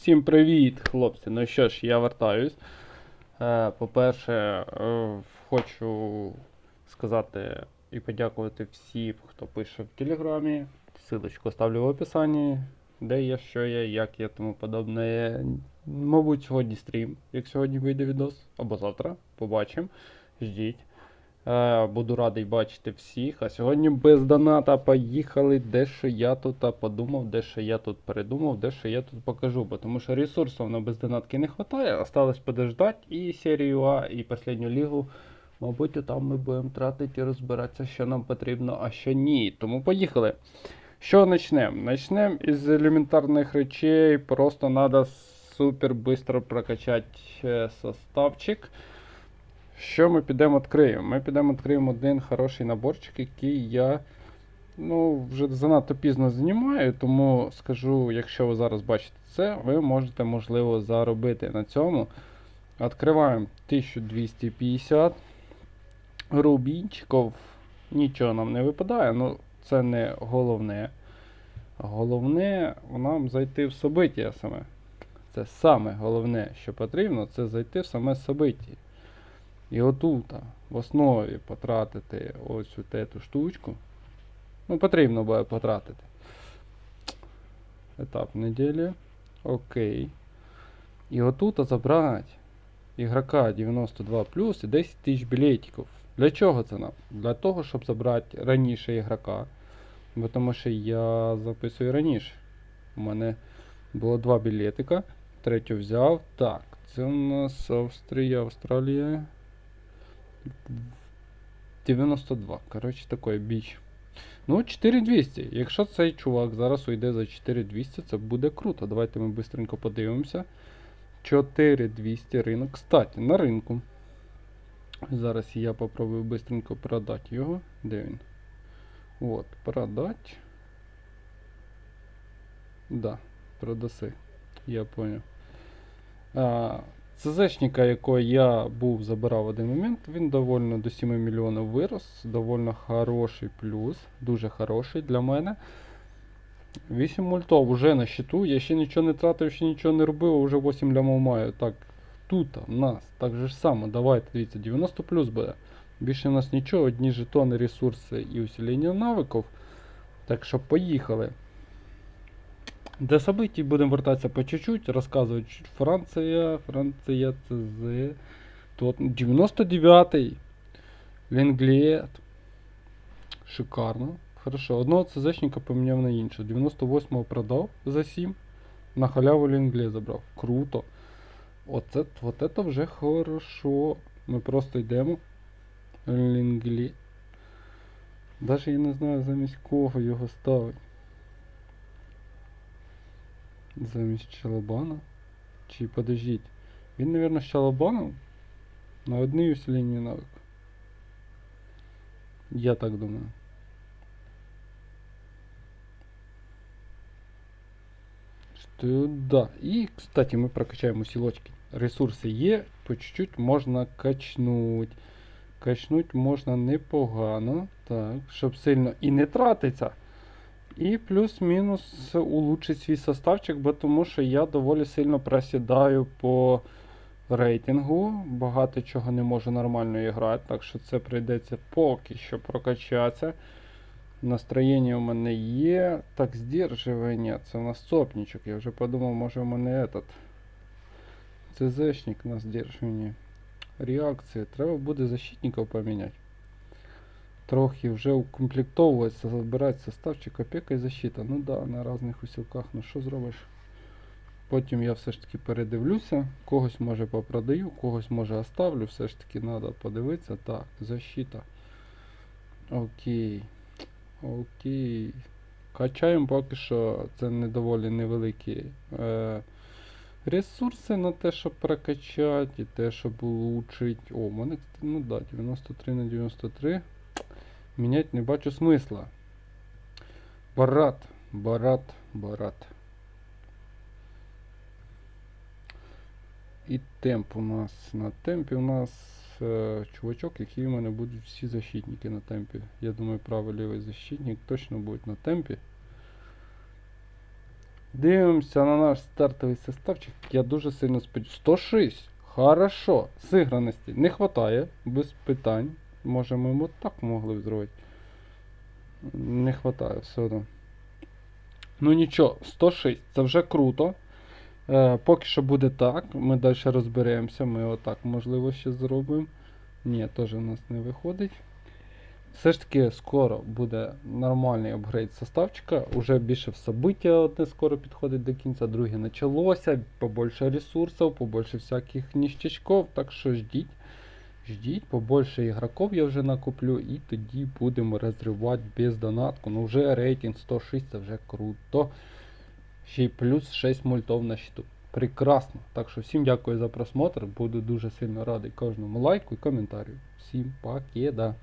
Всім привіт, хлопці. Ну що ж, я вертаюсь. Е, По-перше, е, хочу сказати і подякувати всім, хто пише в Телеграмі. Силочку ставлю в описанні, де я, що я, як я, тому подобне. Мабуть, сьогодні стрім, як сьогодні вийде відос, або завтра. Побачимо. Ждіть. Е, Буду радий бачити всіх. А сьогодні без доната поїхали. Дещо я тут подумав, дещо я тут передумав, дещо я тут покажу. Бо тому що ресурсів на без донатки не вистачає. Осталось подождать і серію А, і останню лігу. Мабуть, там ми будемо тратити і розбиратися, що нам потрібно, а що ні. Тому поїхали. Що почнемо? Почнемо із елементарних речей. Просто треба супер швидко прокачати е, составчик. Що ми підемо відкриємо? Ми підемо відкриємо один хороший наборчик, який я ну, вже занадто пізно знімаю, тому скажу, якщо ви зараз бачите це, ви можете, можливо, заробити на цьому. Відкриваємо 1250 рубінчиків. Нічого нам не випадає, ну це не головне. Головне нам зайти в собиття саме. Це саме головне, що потрібно, це зайти в саме собиття. І отут, в основі потратити ось цю штучку. Ну, потрібно буде потратити. Етап неділі. Окей. І отут забрати ігрока 92 і 10 тисяч білетиків. Для чого це нам? Для того, щоб забрати раніше ігрока. Бо тому що я записую раніше. У мене було два білетика. Третю взяв. Так, це у нас Австрія, Австралія. 92. Коротше, такий біч. Ну, 4200. Якщо цей чувак зараз уйде за 4200, це буде круто. Давайте ми швидко подивимося. 4200 ринок. Кстати, на ринку. Зараз я попробую быстренько продати його. Де він? От, продать. Да, продаси. Я понял. ЦЗшника, якого я був забирав в один момент, він довольно до 7 мільйонів вирос. Довольно хороший плюс. Дуже хороший для мене. 8 мультов вже на щиту. Я ще нічого не тратив, ще нічого не робив, а вже 8 лямов маю. Так, тут у нас так же ж само. Давайте, дивіться, 90 плюс буде. Більше у нас нічого, одні жетони, ресурси і усилення навиків. Так що поїхали. До событий будемо вертатися по чуть-чуть, розказувати Франція, Франція, ЦЗ. Тут 99-й. Лінглет. Шикарно. Хорошо. Одного ЦЗшника поміняв на іншого. 98-го продав за 7. На халяву Лінгле забрав. Круто. Оце, от это вже хорошо. Ми просто йдемо. Лінгле. Даже я не знаю замість кого його ставити. Замість Чалабана? Чи подождіть. Він, мабуть, з Чалабаном на одній усиленні навик. Я так думаю. Что да. І, кстати, ми прокачаємо сілочки. Ресурси є, по чуть-чуть можна качнуть. Качнуть можна непогано. Так, щоб сильно і не тратиться. І плюс-мінус улучшить свій составчик, бо тому що я доволі сильно просідаю по рейтингу. Багато чого не можу нормально грати, так що це прийдеться поки що прокачатися. Настроєння у мене є. Так, здержування. Це у нас цопничок. Я вже подумав, може у мене этот. ЦЗшник на здержуванні. Реакції. Треба буде защитників поміняти. Трохи вже укомплектовується, забирати составчик, опека і защита. Ну да, на різних усілках, ну що зробиш? Потім я все ж таки передивлюся, когось може попродаю, когось може оставлю, все ж таки треба подивитися. Так, защита. Окей. Окей. Качаємо поки що це не доволі невеликі е, ресурси на те, щоб прокачати, і те, щоб улучшити. О, мене, ну да, 93 на 93. Міняти не бачу смисла. Барат, барат, барат. І темп у нас. На темпі у нас е, чувачок, який у мене будуть всі защитники на темпі. Я думаю, правий лівий защитник точно будуть на темпі. Дивимося на наш стартовий составчик. Я дуже сильно сподіваюся. 106. Хорошо. Сиграності не вистачає, без питань. Може ми от так могли б зробити. Не вистачає все одно. Ну нічого, 106, це вже круто. Е, поки що буде так. Ми далі розберемося. Ми отак, можливо, ще зробимо. Ні, теж у нас не виходить. Все ж таки скоро буде нормальний апгрейд составчика. Уже більше в события одне скоро підходить до кінця, друге почалося, побольше ресурсів, побольше всяких ніштячков, так що ждіть. Ждіть, побольше ігроків я вже накуплю, і тоді будемо розривати без донатку. Ну вже рейтинг 106 це вже круто. Ще й плюс 6 мультов на щиту. Прекрасно. Так що всім дякую за просмотр. Буду дуже сильно радий кожному лайку і коментарю. Всім покеда.